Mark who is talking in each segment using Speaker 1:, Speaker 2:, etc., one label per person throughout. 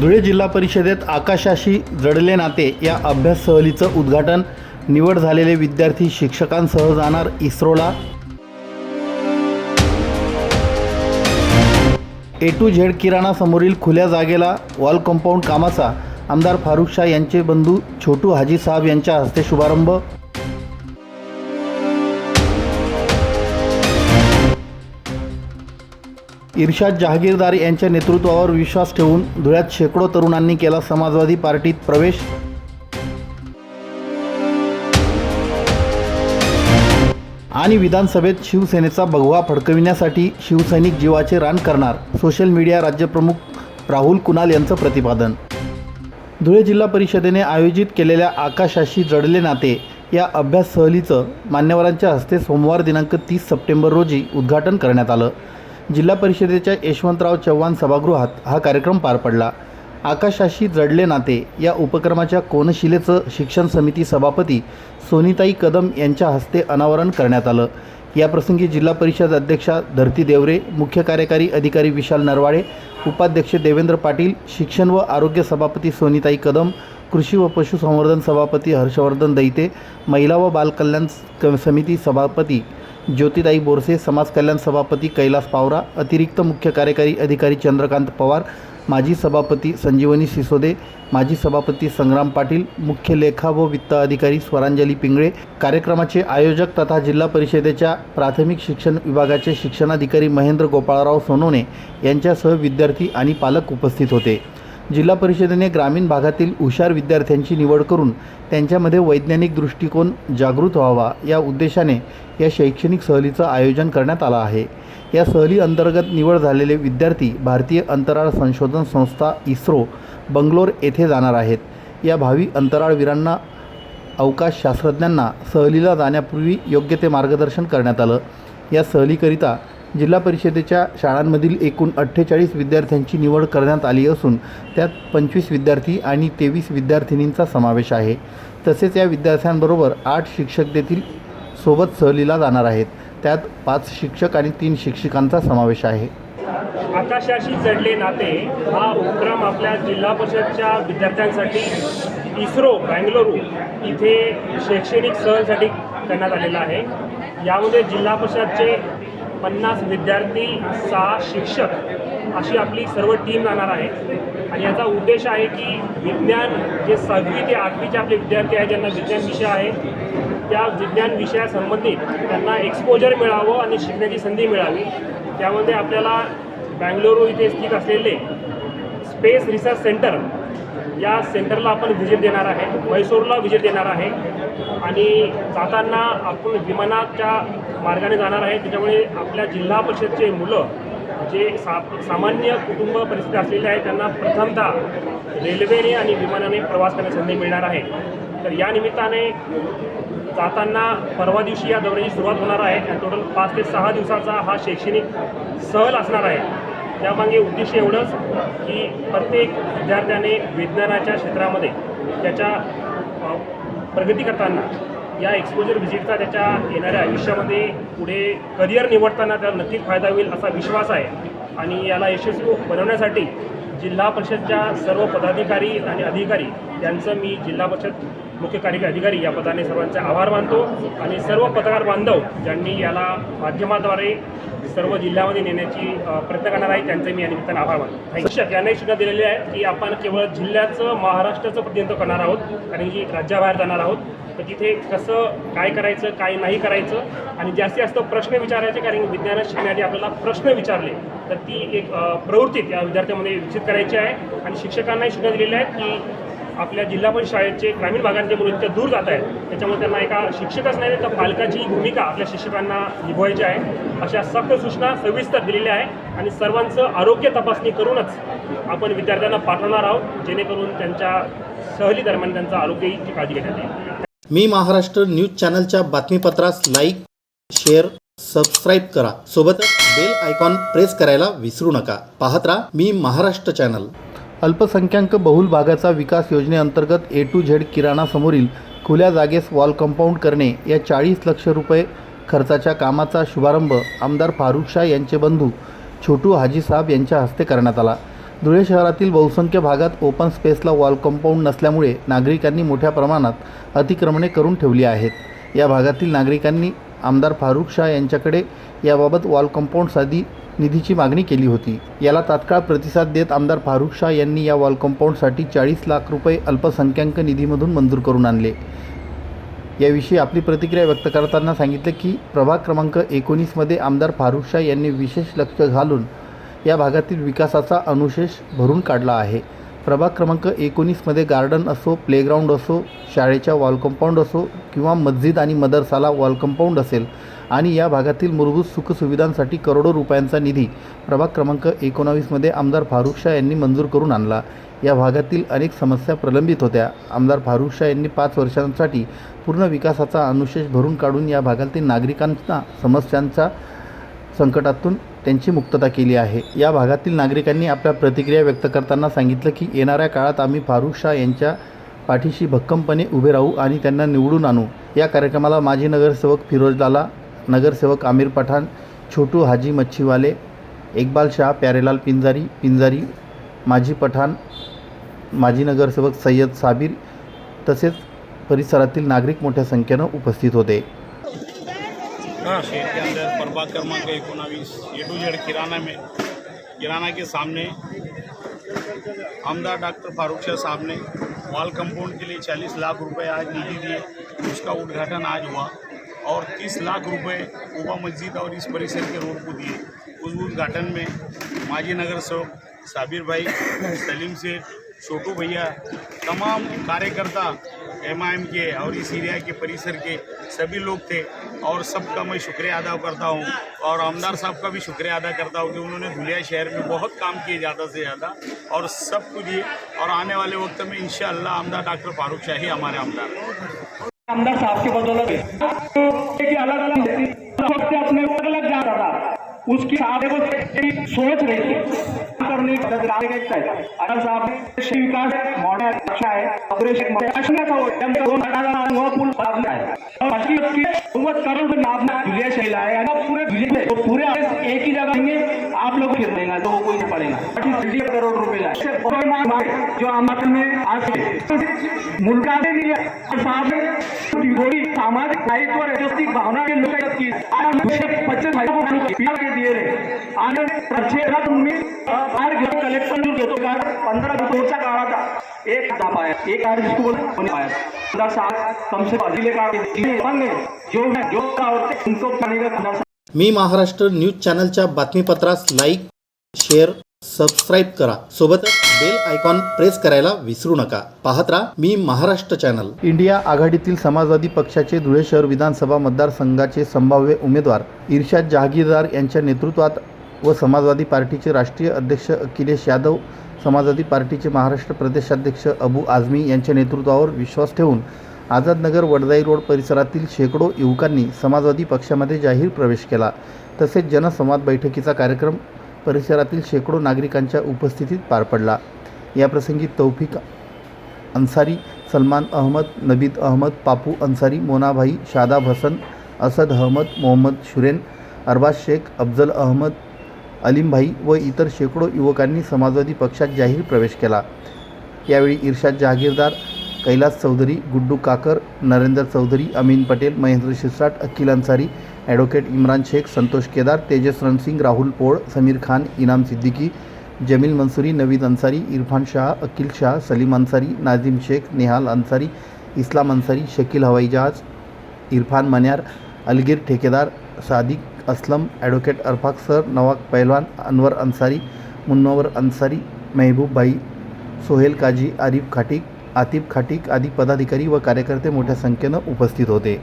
Speaker 1: धुळे जिल्हा परिषदेत आकाशाशी जडले नाते या अभ्यास सहलीचं उद्घाटन. निवड झालेले विद्यार्थी शिक्षकांसह जाणार इस्रोला. ए टू झेड किराणा समोरील खुल्या जागेला वॉल कंपाऊंड कामाचा. आमदार फारुख शाह यांचे बंधू छोटू हाजी साहेब यांच्या हस्ते शुभारंभ. इर्शाद जहागीरदार यांच्या नेतृत्वावर विश्वास ठेवून धुळ्यात शेकडो तरुणांनी केला समाजवादी पार्टीत प्रवेश. आणि विधानसभेत शिवसेनेचा भगवा फडकविण्यासाठी शिवसैनिक जीवाचे रान करणार सोशल मीडिया राज्यप्रमुख राहुल कुणाल यांचं प्रतिपादन. धुळे जिल्हा परिषदेने आयोजित केलेल्या आकाशाशी जडले नाते या अभ्यास सहलीचं मान्यवरांच्या हस्ते सोमवार दिनांक तीस सप्टेंबर रोजी उद्घाटन करण्यात आलं. जिल्हा परिषदेच्या यशवंतराव चव्हाण सभागृहात हा कार्यक्रम पार पडला. आकाशाशी जडले नाते या उपक्रमाच्या कोनशिलेचं शिक्षण समिती सभापती सोनीताई कदम यांच्या हस्ते अनावरण करण्यात आलं. याप्रसंगी जिल्हा परिषद अध्यक्षा धरती देवरे मुख्य कार्यकारी अधिकारी विशाल नरवाडे उपाध्यक्ष देवेंद्र पाटील शिक्षण व आरोग्य सभापती सोनीताई कदम कृषी व पशुसंवर्धन सभापती हर्षवर्धन दैते महिला व बालकल्याण क- समिती सभापती ज्योतिताई बोरसे समाज कल्याण सभापती कैलास पावरा अतिरिक्त मुख्य कार्यकारी अधिकारी चंद्रकांत पवार माजी सभापती संजीवनी सिसोदे माजी सभापती संग्राम पाटील मुख्य लेखा व वित्त अधिकारी स्वरांजली पिंगळे कार्यक्रमाचे आयोजक तथा जिल्हा परिषदेच्या प्राथमिक शिक्षण विभागाचे शिक्षणाधिकारी महेंद्र गोपाळराव सोनोने यांच्यासह विद्यार्थी आणि पालक उपस्थित होते. जिल्हा परिषदेने ग्रामीण भागातील हुशार विद्यार्थ्यांची निवड करून त्यांच्यामध्ये वैज्ञानिक दृष्टिकोन जागृत व्हावा या उद्देशाने या शैक्षणिक सहलीचं आयोजन करण्यात आलं आहे. या सहली अंतर्गत निवड झालेले विद्यार्थी भारतीय अंतराळ संशोधन संस्था इस्रो बंगलोर येथे जाणार आहेत. या भावी अंतराळवीरांना अवकाश शास्त्रज्ञांना सहलीला जाण्यापूर्वी योग्य ते मार्गदर्शन करण्यात आलं. या सहलीकरिता जिल्हा परिषदेच्या शाळांमधील एकूण अठ्ठेचाळीस विद्यार्थ्यांची निवड करण्यात आली असून त्यात पंचवीस विद्यार्थी आणि तेवीस विद्यार्थिनींचा समावेश आहे. तसेच या विद्यार्थ्यांबरोबर आठ शिक्षक देखील सोबत सहलीला जाणार आहेत. त्यात पाच शिक्षक आणि तीन शिक्षिकांचा समावेश आहे.
Speaker 2: आकाशाशी जडले नाते हा उपक्रम आपल्या जिल्हा परिषदच्या विद्यार्थ्यांसाठी इस्रो बँगलोरू इथे शैक्षणिक सहलसाठी करण्यात आलेला आहे. यामध्ये जिल्हा परिषदचे पन्नास विद्यार्थी सहा शिक्षक अशी आपली सर्व टीम जाणार आहे. आणि याचा उद्देश आहे की विज्ञान जे सहावी ते आठवीचे आपले विद्यार्थी आहेत ज्यांना विज्ञान विषय आहे त्या विज्ञान विषयासंबंधित त्यांना एक्सपोजर मिळावं आणि शिकण्याची संधी मिळावी. त्यामध्ये आपल्याला बँगलोरू इथे स्थित असलेले स्पेस रिसर्च सेंटर या सेंटरला आपण व्हिजिट देणार आहे. मैसूरला व्हिजिट देणार आहे. आणि जाताना आपण विमानाच्या मार्गाने जाणार आहे. त्याच्यामुळे आपल्या जिल्हा परिषदचे मुलं जे सा सामान्य कुटुंब परिस्थिती असलेले आहे त्यांना प्रथमतः रेल्वेने आणि विमानाने प्रवास करण्याची संधी मिळणार आहे. तर या निमित्ताने जाताना परवा दिवशी या दौऱ्याची सुरुवात होणार आहे. आणि टोटल पाच ते सहा दिवसाचा हा शैक्षणिक सहल असणार आहे. त्यामागे उद्दिष्ट एवढंच की प्रत्येक विद्यार्थ्याने विज्ञानाच्या क्षेत्रामध्ये त्याच्या प्रगती करताना या एक्सपोजर व्हिजिटचा त्याच्या येणाऱ्या आयुष्यामध्ये पुढे करिअर निवडताना त्याला नक्कीच फायदा होईल असा विश्वास आहे. आणि याला यशस्वी बनवण्यासाठी जिल्हा परिषदच्या सर्व पदाधिकारी आणि अधिकारी यांचं मी जिल्हा परिषद मुख्य कार्यकारी अधिकारी या पदाने सर्वांचे आभार मानतो आणि सर्व पत्रकार बांधव ज्यांनी याला माध्यमाद्वारे सर्व जिल्ह्यामध्ये नेण्याची प्रयत्न करणार आहे त्यांचे मी या निमित्ताने आभार मानतो. शिक्षक यांनाही सूचना दिलेली आहे की आपण केवळ जिल्ह्याचं महाराष्ट्राचं प्रतिनिधित्व करणार आहोत कारण की राज्याबाहेर जाणार आहोत तर तिथे कसं काय करायचं काय नाही करायचं आणि जास्तीत जास्त प्रश्न विचारायचे कारण विज्ञानात शिकण्यासाठी आपल्याला प्रश्न विचारले तर ती एक प्रवृत्ती त्या विद्यार्थ्यांमध्ये विकसित करायची आहे आणि शिक्षकांनाही सूचना दिलेल्या आहेत की आपल्या जिल्हा परिषद शाळेचे ग्रामीण भागांचे मुलं इतक्या दूर जात आहेत. त्याच्यामुळे त्यांना एका शिक्षकच नाही तर पालकाची भूमिका आपल्या शिक्षकांना निभवायची आहे. अशा सक्त सूचना सविस्तर दिलेल्या आहे आणि सर्वांचं आरोग्य तपासणी करूनच आपण विद्यार्थ्यांना पाठवणार आहोत जेणेकरून त्यांच्या सहली दरम्यान त्यांचं आरोग्याची काळजी घेण्यात येईल.
Speaker 1: मी महाराष्ट्र न्यूज चॅनलच्या बातमीपत्रास लाईक शेअर सबस्क्राईब करा. सोबतच बेल आयकॉन प्रेस करायला विसरू नका. पाहत राहा मी महाराष्ट्र चॅनल. अल्पसंख्याक बहुल भागाचा विकास योजनेअंतर्गत ए टू झेड किराणासमोरील खुल्या जागेस वॉल कंपाऊंड करणे या चाळीस लक्ष रुपये खर्चाच्या कामाचा शुभारंभ आमदार फारुख शाह यांचे बंधू छोटू हाजी साहेब यांच्या हस्ते करण्यात आला. धुळे शहरातील बहुसंख्य भागात ओपन स्पेसला वॉल कंपाऊंड नसल्यामुळे नागरिकांनी मोठ्या प्रमाणात अतिक्रमणे करून ठेवली आहेत. या भागातील नागरिकांनी आमदार फारुख शाह यांच्याकडे याबाबत वॉल कंपाऊंडसाठी निधीची मागणी केली होती. याला तात्काळ प्रतिसाद देत आमदार फारुख शाह यांनी या वॉल कंपाऊंडसाठी चाळीस लाख रुपये अल्पसंख्याक निधीमधून मंजूर करून आणले. याविषयी आपली प्रतिक्रिया व्यक्त करताना सांगितले की प्रभाग क्रमांक एकोणीसमध्ये आमदार फारुख शाह यांनी विशेष लक्ष घालून या भागातील विकासाचा अनुशेष भरून काढला आहे. प्रभाग क्रमांक एकोणीसमध्ये गार्डन असो प्लेग्राऊंड असो शाळेच्या वॉल कंपाऊंड असो किंवा मस्जिद आणि मदरसाला वॉल कंपाऊंड असेल आणि या भागातील मूलभूत सुखसुविधांसाठी करोडो रुपयांचा निधी प्रभाग क्रमांक एकोणावीसमध्ये आमदार फारुख शाह यांनी मंजूर करून आणला. या भागातील अनेक समस्या प्रलंबित होत्या. आमदार फारुख शाह यांनी पाच वर्षांसाठी पूर्ण विकासाचा अनुशेष भरून काढून या भागातील नागरिकांना समस्यांचा संकटातून त्यांची मुक्तता केली आहे. या भागातील नागरिकांनी आपल्या प्रतिक्रिया व्यक्त करताना सांगितलं की येणाऱ्या काळात आम्ही फारुख शाह यांच्या पाठीशी भक्कमपणे उभे राहू आणि त्यांना निवडून आणू. या कार्यक्रमाला माजी नगरसेवक फिरोज लाला नगरसेवक आमिर पठाण छोटू हाजी मच्छीवाले इकबाल शाह प्यारेलाल पिंजारी पिंजारी माजी पठाण माजी नगरसेवक सय्यद साबीर तसेच परिसरातील नागरिक मोठ्या संख्येनं उपस्थित होते.
Speaker 3: शहर के अंदर प्रभाग क्रमांक एकोनावीस ए टू जेड किराना में, किराना के सामने, आमदार डॉक्टर फारूक शाह साहब ने वॉल कंपाउंड के लिए 40 लाख रुपए आज निधि दिए, उसका उद्घाटन आज हुआ, और 30 लाख रुपए उबा मस्जिद और इस परिसर के रोड को दिए। उस उद्घाटन में माजी नगर सेवक साबिर भाई, सलीम सेठ, छोटू भैया, तमाम कार्यकर्ता एमआईएम के और इस एरिया के परिसर के सभी लोग थे और सबका मैं शुक्रिया अदा करता हूँ। और आमदार साहब का भी शुक्रिया अदा करता हूँ कि उन्होंने धुलिया शहर में बहुत काम किए ज़्यादा से ज़्यादा और सब कुछ दिए और आने वाले वक्त में इंशाअल्लाह आमदार डॉक्टर फारूक शाही हमारे आमदार।
Speaker 4: आमदार साहब की बदौलत अलग अलग अपने अलग जा रहा था। उसकी सोच रही थी। करने की पद्धत आगे देखता है। अगर साहब ने शहरी विकास मॉडल अच्छा है। ऑपरेशन अच्छा था वो जब दो हटाना वो पुल साहब है और बाकी उसकी उम्मत करोड़ में नाम जुलिया शैला है। अगर पूरे जुलिया में तो पूरे एक ही जगह होंगे आप लोग फिर देंगे तो वो कोई नहीं पड़ेगा। बाकी जुलिया करोड़ रुपए लाए। इससे बहुत मांग जो आमदन में आज मुलगा ने दिया साहब ने थोडी सामाजिक दायित्व राजकीय भावना के लोक आहेत की। आणि पच्चीस हजार के दिए रे आणि प्रत्येकात तुम्ही बाहेर घेतो कलेक्शन जो घेतो. का पंधरा दिवसाच्या काळाचा एक दाबा आहे एक कार्ड जिसको बोलते होने पाया. पंद्रह साल कम से कम जिले का जो जो का होते उनको पाने का पंद्रह साल
Speaker 1: मी महाराष्ट्र न्यूज चॅनलच्या बातमीपत्रास लाईक शेअर सबस्क्राईब करा. सोबतच बेल आयकॉन प्रेस करायला विसरू नका. पाहत राहा मी महाराष्ट्र चॅनल. इंडिया आघाडीतील समाजवादी पक्षाचे धुळे शहर विधानसभा मतदारसंघाचे संभाव्य उमेदवार इर्शाद जहागीरदार यांच्या नेतृत्वात व समाजवादी पार्टीचे राष्ट्रीय अध्यक्ष अखिलेश यादव समाजवादी पार्टीचे महाराष्ट्र प्रदेशाध्यक्ष अबू आझमी यांच्या नेतृत्वावर विश्वास ठेवून आझादनगर वडदाई रोड परिसरातील शेकडो युवकांनी समाजवादी पक्षामध्ये जाहीर प्रवेश केला. तसेच जनसंवाद बैठकीचा कार्यक्रम परिसरातील शेकडो नागरिकांच्या उपस्थितीत पार पडला. याप्रसंगी तौफिक अन्सारी सलमान अहमद नबीद अहमद पापू अन्सारी मोनाभाई शादाब हसन असद अहमद मोहम्मद शुरेन अरबाज शेख अफजल अहमद अलीमभाई व इतर शेकडो युवकांनी समाजवादी पक्षात जाहीर प्रवेश केला. यावेळी इर्शाद जहागीरदार कैलास चौधरी गुड्डू काकर नरेंद्र चौधरी अमीन पटेल महेंद्र शिरसाट अखिल अन्सारी ॲडव्होकेट इम्रान शेख संतोष केदार तेजस रणसिंग राहुल पोळ समीर खान इनाम सिद्दीकी जमील मंसुरी नवीद अन्सारी इरफान शाह अकिल शाह सलीम अन्सारी नाझिम शेख नेहाल अन्सारी इस्लाम अन्सारी शकील हवाई जहाज इरफान मन्यार अलगीर ठेकेदार सादिक असलम ॲडव्होकेट अरफाक सर नवाब पैलवान अनवर अन्सारी मुन्नवर अन्सारी मेहबूब सोहेल काजी आरिफ खाटिक आतिफ खाटिक आदी पदाधिकारी व कार्यकर्ते मोठ्या संख्येनं उपस्थित होते.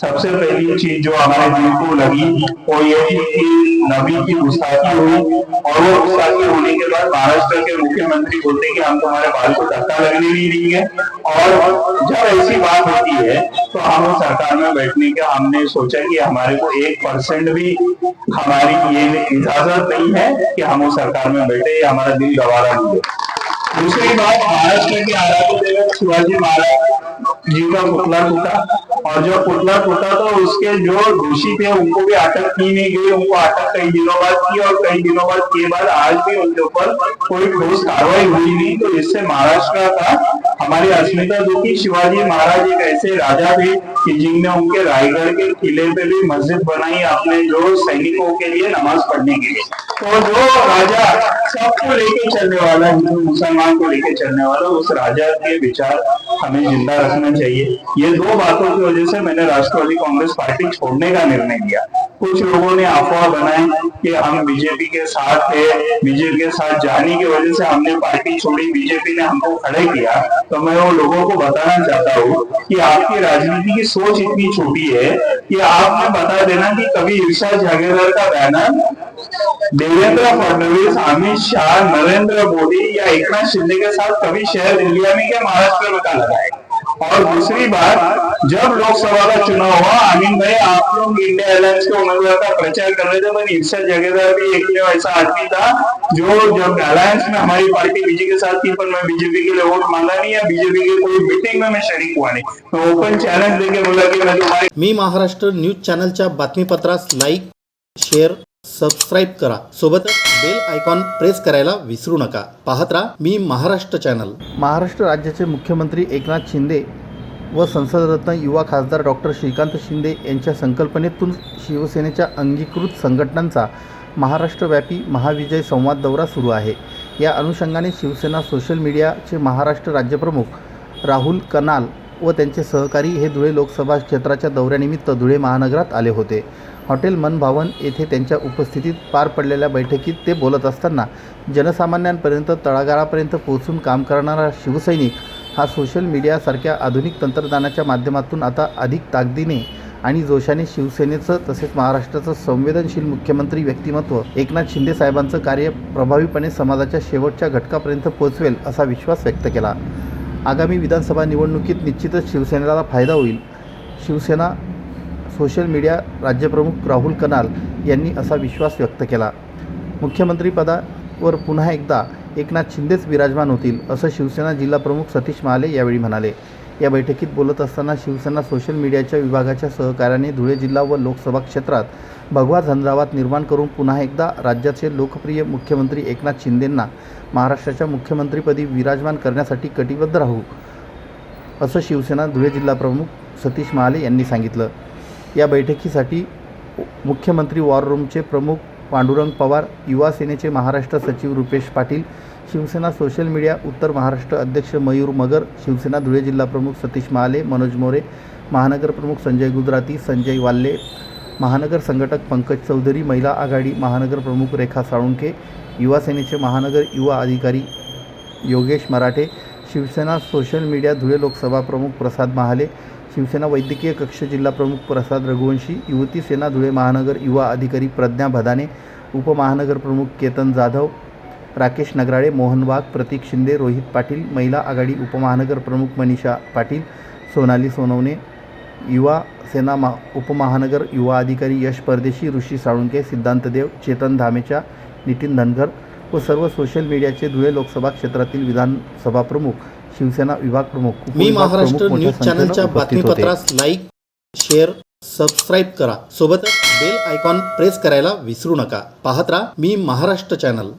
Speaker 5: सबसे पहली चीज जो हमारे दिल को लगी वो ये थी कि नबी की गुस्ताखी हुई और वो गुस्ताखी महाराष्ट्र के मुख्यमंत्री बोलते हैं कि हम तुम्हारे बाल को धक्का लगने नहीं देंगे और जब ऐसी बात होती है तो हम सरकार में बैठने का हमने सोचा कि हमारे को एक परसेंट भी हमारी ये इजाज़त नहीं है कि हम उस सरकार में बैठे, या हमारा दिल गवारा नहीं है। दूसरी बात महाराष्ट्र के आराध्य देवक शिवाजी महाराज जी का पुतला टूटा। और जब पुतला टूटा तो उसके जो दोषी थे, उनको भी अटक की नहीं गई, उनको अटक कई दिनों बाद की और कई दिनों बाद के बाद आज भी उनके ऊपर कोई ठोस कार्रवाई हुई नहीं। तो इससे महाराष्ट्र का, हमारी अस्मिता दुखी शिवाजी महाराज एक ऐसे राजा थे कि जिनने उनके रायगढ़ के किले पे भी मस्जिद बनाई अपने जो सैनिकों के लिए नमाज़ पढ़ने के लिए। तो जो राजा सबको लेके चलने वाला हिंदू मुसलमान को लेके चलने वाला उस राजा के विचार हमें ज़िंदा रखना चाहिए ये दो बातों की वजह से मैंने राष्ट्रवादी कांग्रेस पार्टी छोड़ने का निर्णय लिया कुछ लोगों ने अफवाह बनाई कि हम बीजेपी के साथ थे बीजेपी के साथ जाने की वजह से हमने पार्टी छोड़ी बीजेपी ने हमको खड़े किया तो मैं वो लोगों को बताना चाहता हूँ कि आपकी राजनीति की सोच इतनी छोटी है कि आपने बता देना कि कभी ईर्षा जागीरदार का बैनर देवेंद्र फडणवीस, अमित शाह, नरेंद्र मोदी या एकनाथ शिंदे के साथ कभी शहर इंडिया में क्या महाराष्ट्र में का लगाए और दूसरी बात, जब लोकसभा का चुनाव हुआ, अमीन भाई, आप लोग इंडिया अलायंस के उम्मीदवार का प्रचार कर रहे थे पर ईर्षा जगेदार भी एक ऐसा आदमी था, जो जब अलायंस में हमारी पार्टी बीजेपी के साथ थी, पर मैं बीजेपी के लिए वोट मांगा नहीं, या बीजेपी के कोई मीटिंग में मैं शरीक हुआ नहीं। मैं ओपन चैलेंज देके बोला कि मैं तुम्हारी
Speaker 1: मी महाराष्ट्र न्यूज़ चॅनलच्या बातमीपत्रास लाईक, शेअर सबस्क्राईब करा. सोबतच बेल आयकॉन प्रेस करायला विसरू नका. पाहत राहा मी महाराष्ट्र चॅनल महाराष्ट्र राज्याचे मुख्यमंत्री एकनाथ शिंदे व संसदरत्न युवा खासदार डॉक्टर श्रीकांत शिंदे यांच्या संकल्पनेतून शिवसेनेच्या अंगीकृत संघटनांचा महाराष्ट्रव्यापी महाविजय संवाद दौरा सुरू आहे. या अनुषंगाने शिवसेना सोशल मीडियाचे महाराष्ट्र राज्यप्रमुख राहुल कनाल व त्यांचे सहकारी हे धुळे लोकसभा क्षेत्राच्या दौऱ्यानिमित्त धुळे महानगरात आले होते. हॉटेल मन भावन येथे त्यांच्या उपस्थितीत पार पडलेल्या बैठकीत ते बोलत असताना जनसामान्यांपर्यंत तळागाळापर्यंत पोहोचून काम करणारा शिवसैनिक हा सोशल मीडियासारख्या आधुनिक तंत्रज्ञानाच्या माध्यमातून आता अधिक ताकदीने आणि जोशाने शिवसेनेचं तसेच महाराष्ट्राचं संवेदनशील मुख्यमंत्री व्यक्तिमत्व एकनाथ शिंदे साहेबांचं कार्य प्रभावीपणे समाजाच्या शेवटच्या घटकापर्यंत पोहोचवेल असा विश्वास व्यक्त केला. आगामी विधानसभा निवडणुकीत निश्चितच शिवसेनेला फायदा होईल. शिवसेना सोशल मीडिया राज्यप्रमुख राहुल कनाल यांनी असा विश्वास व्यक्त केला. मुख्यमंत्रीपदावर पुन्हा एकदा एकनाथ शिंदेच विराजमान होतील असं शिवसेना जिल्हाप्रमुख सतीश महाले यावेळी म्हणाले. या बैठकीत बोलत असताना शिवसेना सोशल मीडियाच्या विभागाच्या सहकार्याने धुळे जिल्हा व लोकसभा क्षेत्रात भगवा झंझावात निर्माण करून पुन्हा एकदा राज्याचे लोकप्रिय मुख्यमंत्री एकनाथ शिंदेंना महाराष्ट्राच्या मुख्यमंत्रीपदी विराजमान करण्यासाठी कटिबद्ध राहू असं शिवसेना धुळे जिल्हाप्रमुख सतीश महाले यांनी सांगितलं. या बैठकीसाठी मुख्यमंत्री वॉर रूमचे प्रमुख पांडुरंग पवार युवा सेनेचे महाराष्ट्र सचिव रुपेश पाटील शिवसेना सोशल मीडिया उत्तर महाराष्ट्र अध्यक्ष मयूर मगर शिवसेना धुळे जिल्हा प्रमुख सतीश महाले मनोज मोरे महानगर प्रमुख संजय गुजराती संजय वाल्ले महानगर संघटक पंकज चौधरी महिला आघाडी महानगर प्रमुख रेखा साळुंके युवा सेनेचे महानगर युवा अधिकारी योगेश मराठे शिवसेना सोशल मीडिया धुळे लोकसभा प्रमुख प्रसाद महाले शिवसेना वैद्यकीय कक्ष जिल्हा प्रमुख प्रसाद रघुवंशी युवती सेना धुळे महानगर युवा अधिकारी प्रज्ञा भदाने उपमहानगर प्रमुख केतन जाधव राकेश नगराळे मोहन वाघ प्रतीक शिंदे रोहित पाटील महिला आघाडी उपमहानगर प्रमुख मनीषा पाटील सोनाली सोनवणे युवा सेना मा उपमहानगर युवा अधिकारी यश परदेशी ऋषी साळुंके सिद्धांत देव चेतन धामेचा नितीन धनगर व सर्व सोशल मीडियाचे धुळे लोकसभा क्षेत्रातील विधानसभा प्रमुख शिवसेना विभाग प्रमुख
Speaker 6: मी महाराष्ट्र न्यूज चॅनलच्या. बातमीपत्रास लाईक शेअर सबस्क्राईब करा. सोबतच बेल आयकॉन प्रेस करायला विसरू नका. पाहत राहा मी महाराष्ट्र चॅनल